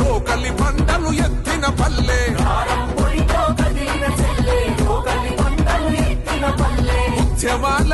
రోకలి పంటలు ఎత్తిన పల్లె. ఉద్యమాల